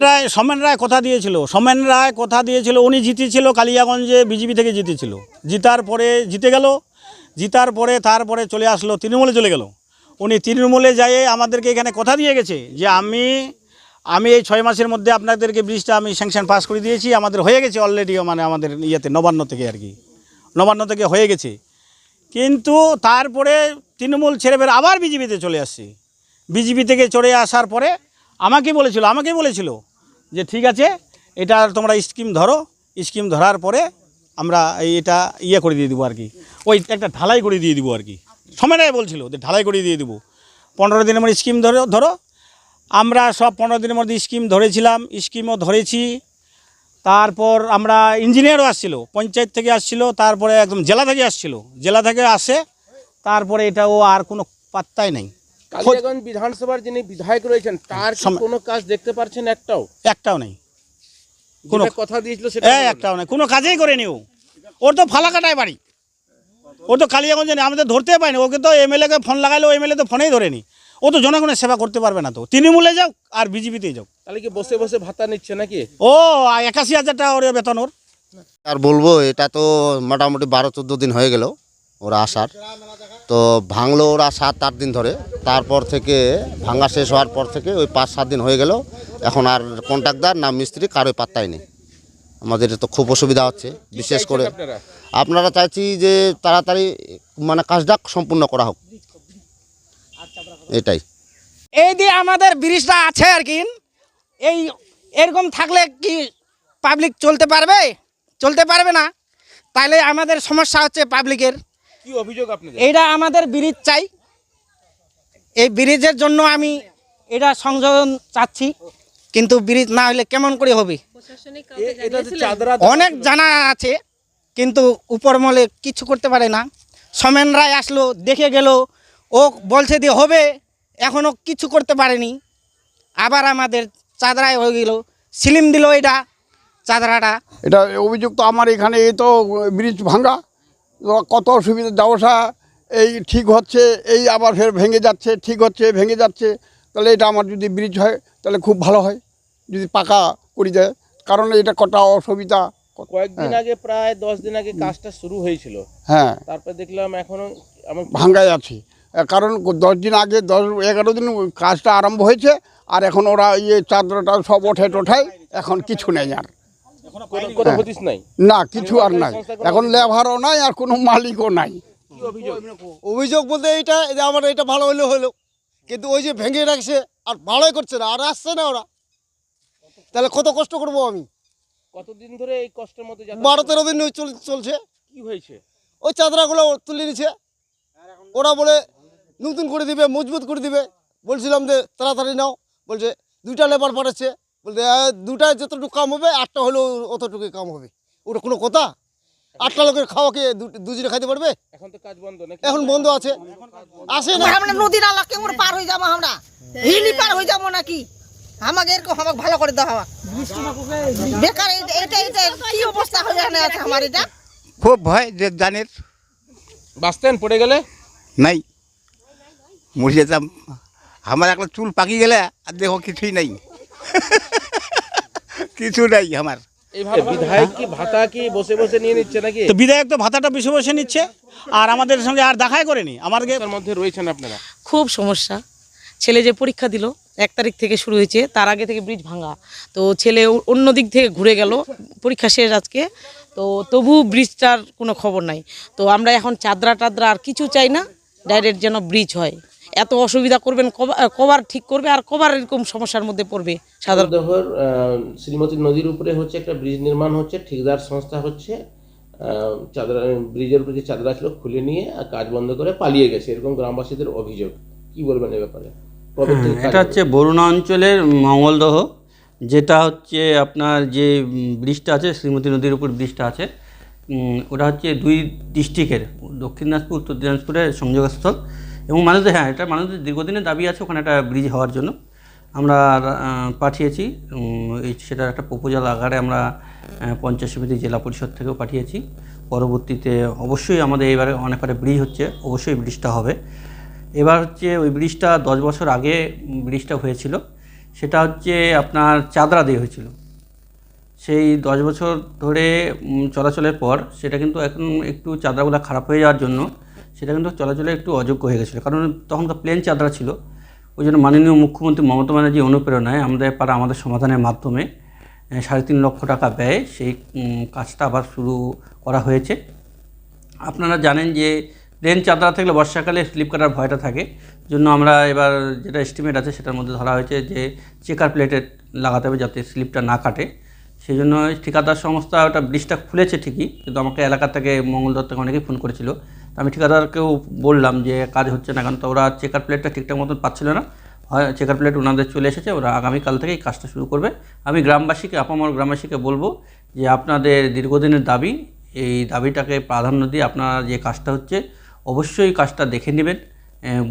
রায়, সোমেন রায় কথা দিয়েছিল। সোমেন রায় কথা দিয়েছিল, উনি জিতেছিল কালিয়াগঞ্জে, বিজেপি থেকে জিতেছিল। জিতার পরে জিতে গেল, জিতার পরে তারপরে চলে আসলো, তৃণমূলে চলে গেল। উনি তৃণমূলে যায় আমাদেরকে এখানে কথা দিয়ে গেছে যে আমি আমি এই ছয় মাসের মধ্যে আপনাদেরকে ব্রিজটা আমি স্যাংশন পাস করে দিয়েছি, আমাদের হয়ে গেছে অলরেডি মানে আমাদের ইয়েতে, নবান্ন থেকে আর কি। নবান্ন থেকে হয়ে গেছে। কিন্তু তারপরে তৃণমূল ছেড়ে বের, আবার বিজেপিতে চলে আসছে। বিজেপি থেকে চলে আসার পরে আমাকে বলেছিল আমাকে বলেছিল যে ঠিক আছে, এটা তোমরা স্কিম ধরো। স্কিম ধরার পরে আমরা এটা ইয়ে করে দিয়ে দেবো আর কি ওই একটা ঢালাই করে দিয়ে দেবো আর কি সময়টাই বলছিল যে ঢালাই করে দিয়ে দেবো। পনেরো দিনের মধ্যে স্কিম ধরো ধরো। আমরা সব পনেরো দিনের মধ্যে স্কিম ধরেছিলাম, স্কিমও ধরেছি। তারপর আমরা ইঞ্জিনিয়ারও আসছিল, পঞ্চায়েত থেকে আসছিল, তারপরে একদম জেলা থেকে আসছিল। জেলা থেকে আসে, তারপরে এটাও আর কোনো পাত্তাই নেই। কালিয়াগঞ্জ বিধানসভার যিনি বিধায়ক রয়েছেন তার কি কোনো কাজ দেখতে পারছেন একটাও? একটাও নেই। কোনো- কথা দিয়েছিল সেটা। একটাও নেই। কোনো কাজেই করেনি ও। ওর তো ফালাকাটায় বাড়ি। ও তো কালিয়াগঞ্জে নেই। আমাদের ধরতে পায়নি ওকে তো এমএলএকে ফোন লাগাইলো এমএলএ তো ফোনেই ধরেনি। ও তো জনগণের সেবা করতে পারবে না তো। তৃণমূলে যাও আর বিজেপিতেই যাও তাহলে কি বসে বসে ভাতা নিচ্ছে নাকি? ও একাশি হাজার টাকা ওর বেতন ওর। আর বলব এটা তো মোটামুটি বারো চোদ্দ দিন হয়ে গেল ওরা আসার। তো ভাঙলো ওরা সাত আট দিন ধরে। তারপর থেকে ভাঙা শেষ হওয়ার পর থেকে ওই পাঁচ সাত দিন হয়ে গেল। এখন আর কন্ট্রাক্টর না মিস্ত্রি কারোই পাত্তাই নেই। আমাদের তো খুব অসুবিধা হচ্ছে। বিশেষ করে আপনারা? আপনারা চাইছি যে তাড়াতাড়ি মানে কাজটা সম্পূর্ণ করা হোক। এটাই। এই দিয়ে আমাদের ব্রিজটা আছে আর কি এই এরকম থাকলে কি পাবলিক চলতে পারবে? চলতে পারবে না? তাইলে আমাদের সমস্যা হচ্ছে পাবলিকের কি অভিযোগ আপনাদের? এইটা আমাদের ব্রিজ চাই। এই ব্রিজের জন্য আমি এটা সংযোজন চাচ্ছি কিন্তু ব্রিজ না হলে কেমন করে হবে? এ- এটা তো চাদরা অনেক জানা আছে কিন্তু উপরমলে কিছু করতে পারে না। সমেন রায় আসলো দেখে গেল ও বলছে দিয়ে হবে এখনও কিছু করতে পারেনি। আবার আমাদের চাদরায় হয়ে গেল সিলিম দিল এটা চাদরাটা। এটা অভিযুক্ত আমার এখানে এই তো ব্রিজ ভাঙা। তো কত অসুবিধা যাওয়া এই ঠিক হচ্ছে এই আবার ফের ভেঙে যাচ্ছে ঠিক হচ্ছে ভেঙে যাচ্ছে তাহলে এটা আমার যদি ব্রিজ হয় তাহলে খুব ভালো হয় যদি পাকা করে দেয় কারণ এটা কটা অসুবিধা কয়েকদিন আগে প্রায় দশ দিন আগে কাজটা শুরু হয়েছিল। হ্যাঁ। তারপর দেখলাম এখনও এমন ভাঙ্গায় আছে কারণ দশ দিন আগে দশ এগারো দিন কাজটা আরম্ভ হয়েছে আর এখন ওরা ইয়ে চাদরটা সব ওঠে টোঠায় এখন কিছু নেই আর। না কিছু আর নাই। এখন লেভারও নাই? আর কোনো মালিকও নাই। অভিযোগ? অভিযোগ বলতে এইটা যে আমার এটা ভালো হলে হলো কিন্তু ওই যে ভেঙে রাখছে আর ভালোই করছে না আর আসছে না ওরা। তাহলে কত কষ্ট করব আমি? কতদিন ধরে এই কষ্টের মধ্যে বারো তেরো দিন চল- চলছে। কি হয়েছে? ওই চাদরাগুলো তুলে নিচ্ছে ওরা বলে নতুন করে দিবে মজবুত করে দিবে। বলছিলাম যে তাড়াতাড়ি নাও। বলছে দুইটা লেবার পাঠাচ্ছে। বলতে "আহ, দুটায় যতটুকু কাম হবে আটটা হলেও অতটুকু কাম হবে। ওটা কোনো কথা? আটটা লোকের খাওয়াকে দু- দুজনে খাইতে পারবে? এখন তো কাজ বন্ধ নাকি? এখন বন্ধ আছে। আসে না। আমরা নদী নালা কেমন পার হয়ে যাব আমরা? হিলি পার হয়ে যাব নাকি? আমাকে এরকম আমাকে ভালো করে দেওয়া হবে বেকার এটা এটা কি অবস্থা হয়ে আছে আমার এটা? খুব ভয় যে জানের। বাঁচতেন পড়ে গেলে? নাই। মরে যেতাম। আমার একটা চুল পাকি গেলে আর দেখো কিছুই নাই। কিছু নাই আমার। বিধায়ক কি ভাতা কি বসে বসে নিয়ে নিচ্ছে নাকি? তো বিধায়ক তো ভাতাটা বসে বসে নিচ্ছে আর আমাদের সঙ্গে আর দেখাই করেনি। আমাকে তার মধ্যে রয়েছেন আপনারা। খুব সমস্যা। ছেলে যে পরীক্ষা দিল এক তারিখ থেকে শুরু হয়েছে তার আগে থেকে ব্রিজ ভাঙা। তো ছেলে অন্য দিক থেকে ঘুরে গেল পরীক্ষা শেষ আজকে। তো তবু ব্রিজটার কোনো খবর নাই। তো আমরা এখন চাদরা টাদরা আর কিছু চাই না ডাইরেক্ট যেন ব্রিজ হয়। এত অসুবিধা করবেন কবার ঠিক করবে আর কবার এরকম সমস্যার মধ্যে পড়বে সাধারণ শ্রীমতী নদীর উপরে হচ্ছে একটা ব্রিজ নির্মাণ হচ্ছে ঠিকদার সংস্থা হচ্ছে চাদরা ব্রিজের উপরে যে চাদরা ছিল খুলে নিয়ে আর কাজ বন্ধ করে পালিয়ে গেছে এরকম গ্রামবাসীদের অভিযোগ। কি বলবেন এ ব্যাপারে? এটা হচ্ছে বরুণা অঞ্চলের মঙ্গলদহ যেটা হচ্ছে আপনার যে ব্রিজটা আছে শ্রীমতী নদীর উপর ব্রিজটা আছে ওটা হচ্ছে দুই ডিস্ট্রিক্টের দক্ষিণ দিনাজপুর উত্তর দিনাজপুরের সংযোগস্থল। এবং মানুষদের হ্যাঁ এটা মানুষদের দীর্ঘদিনের দাবি আছে ওখানে একটা ব্রিজ হওয়ার জন্য। আমরা পাঠিয়েছি এই সেটার একটা প্রপোজাল আকারে আমরা পঞ্চায়েত সমিতি জেলা পরিষদ থেকেও পাঠিয়েছি। পরবর্তীতে অবশ্যই আমাদের এবারে অনেকটা ব্রিজ হচ্ছে, অবশ্যই ব্রিজটা হবে। এবার হচ্ছে ওই ব্রিজটা দশ বছর আগে ব্রিজটা হয়েছিল, সেটা হচ্ছে আপনার চাদরা দিয়ে হয়েছিল। সেই দশ বছর ধরে চলাচলের পর সেটা কিন্তু এখন একটু চাদরাগুলো খারাপ হয়ে যাওয়ার জন্য সেটা কিন্তু চলাচলে একটু অযোগ্য হয়ে গেছিল। কারণ তখন তো প্লেন চাদরা ছিল। ওই জন্য মাননীয় মুখ্যমন্ত্রী মমতা ব্যানার্জি অনুপ্রেরণায় আমাদের পাড়া আমাদের সমাধানের মাধ্যমে সাড়ে তিন লক্ষ টাকা ব্যয়ে সেই কাজটা আবার শুরু করা হয়েছে। আপনারা জানেন যে প্লেন চাদরা থাকলে বর্ষাকালে স্লিপ কাটার ভয়টা থাকে। জন্য আমরা এবার যেটা এস্টিমেট আছে সেটার মধ্যে ধরা হয়েছে যে চেকার প্লেটে লাগাতে হবে যাতে স্লিপটা না কাটে। সেই জন্য ঠিকাদার সংস্থা ওটা ব্রিজটা খুলেছে ঠিকই। কিন্তু আমাকে এলাকা থেকে মঙ্গল দত্ত থেকে অনেকেই ফোন করেছিল। আমি ঠিকাদারকেও বললাম যে কাজ হচ্ছে না, কারণ তো ওরা চেকার প্লেটটা ঠিকঠাক মতন পাচ্ছিল না। হয় চেকার প্লেট ওনাদের চলে এসেছে, ওরা আগামীকাল থেকেই কাজটা শুরু করবে। আমি গ্রামবাসীকে, আপামর গ্রামবাসীকে বলব যে আপনাদের দীর্ঘদিনের দাবি, এই দাবিটাকে প্রাধান্য দিয়ে আপনারা যে কাজটা হচ্ছে, অবশ্যই কাজটা দেখে নেবেন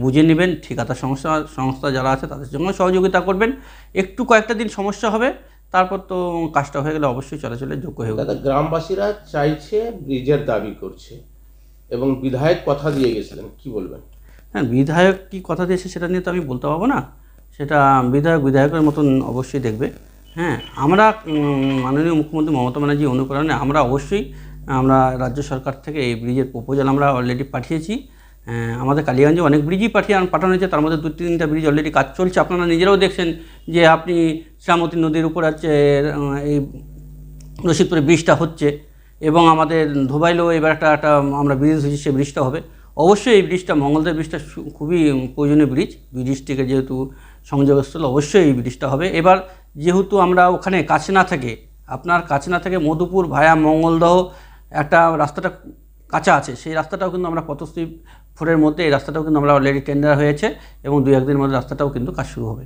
বুঝে নেবেন, ঠিকাদার সংস্থা সংস্থা যারা আছে তাদের জন্য সহযোগিতা করবেন। একটু কয়েকটা দিন সমস্যা হবে, তারপর তো কাজটা হয়ে গেলে অবশ্যই চলাচলের যোগ্য হয়ে দাদা, গ্রামবাসীরা চাইছে ব্রিজের দাবি করছে। এবং বিধায়ক কথা দিয়ে গেছিলেন কি বলবেন? হ্যাঁ বিধায়ক কী কথা দিয়েছে সেটা নিয়ে তো আমি বলতে পারব না। সেটা বিধায়ক বিধায়কের মতন অবশ্যই দেখবে। হ্যাঁ আমরা মাননীয় মুখ্যমন্ত্রী মমতা ব্যানার্জি অনুপ্রেরণে আমরা অবশ্যই আমরা রাজ্য সরকার থেকে এই ব্রিজের প্রপোজাল আমরা অলরেডি পাঠিয়েছি। আহ, আমাদের কালীগঞ্জে অনেক ব্রিজই পাঠিয়ে পাঠানো হয়েছে তার মধ্যে দু তিনটা ব্রিজ অলরেডি কাজ চলছে। আপনারা নিজেরাও দেখছেন যে আপনি শ্যামতী নদীর উপর আছে এই রশিদপুরে ব্রিজটা হচ্ছে। এবং আমাদের ধোবাইলেও এবার একটা একটা, আমরা ব্রিজ হয়েছি, সেই ব্রিজটা হবে। অবশ্যই এই ব্রিজটা, মঙ্গলদের ব্রিজটা খুবই প্রয়োজনীয় ব্রিজ। দুই ডিস্ট্রিক্টে যেহেতু সংযোগস্থল, অবশ্যই এই ব্রিজটা হবে। এবার যেহেতু আমরা ওখানে কাছে না থাকে, আপনার কাছে না থেকে মধুপুর ভায়া মঙ্গলদহ একটা রাস্তাটা কাঁচা আছে, সেই রাস্তাটাও কিন্তু আমরা পথশ্রী ফোরের মধ্যে, এই রাস্তাটাও কিন্তু আমরা অলরেডি টেন্ডার হয়েছে এবং দুই একদিনের মধ্যে রাস্তাটাও কিন্তু কাজ শুরু হবে।